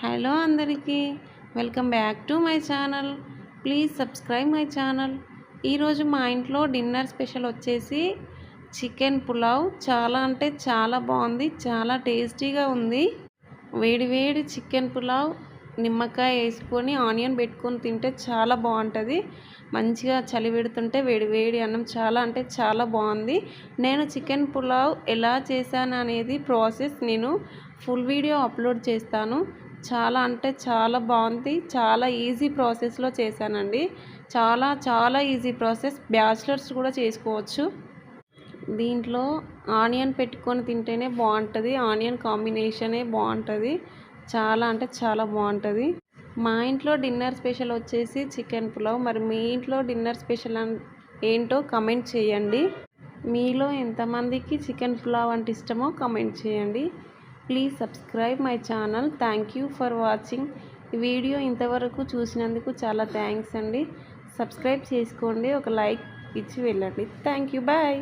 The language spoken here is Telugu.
హలో అందరికీ welcome back to my channel. Please subscribe my channel. ఈరోజు మా ఇంట్లో డిన్నర్ స్పెషల్ వచ్చేసి చికెన్ పులావ్. చాలా అంటే చాలా బాగుంది చాలా టేస్టీగా ఉంది. వేడివేడి చికెన్ పులావ్ నిమ్మకాయ వేసుకొని ఆనియన్ పెట్టుకొని తింటే చాలా బాగుంటుంది. మంచిగా చలి పెడుతుంటే వేడివేడి అన్నం చాలా అంటే చాలా బాగుంది. నేను చికెన్ పులావ్ ఎలా చేశాను అనేది ప్రాసెస్ నేను ఫుల్ వీడియో అప్లోడ్ చేస్తాను. చాలా అంటే చాలా బాగుంది. చాలా ఈజీ ప్రాసెస్లో చేశానండి. చాలా చాలా ఈజీ ప్రాసెస్. బ్యాచిలర్స్ కూడా చేసుకోవచ్చు. దీంట్లో ఆనియన్ పెట్టుకొని తింటేనే బాగుంటుంది. ఆనియన్ కాంబినేషనే బాగుంటుంది. చాలా అంటే చాలా బాగుంటుంది. మా ఇంట్లో డిన్నర్ స్పెషల్ వచ్చేసి చికెన్ పులావ్. మరి మీ ఇంట్లో డిన్నర్ స్పెషల్ ఏంటో కమెంట్ చేయండి. మీలో ఎంతమందికి చికెన్ పులావ్ అంటే ఇష్టమో కమెంట్ చేయండి. Please subscribe my channel thank you for watching video ఇంతవరకు చూసినందుకు చాలా థ్యాంక్స్ అండి. సబ్స్క్రైబ్ చేసుకోండి. ఒక లైక్ ఇచ్చి వెళ్ళండి. Thank you bye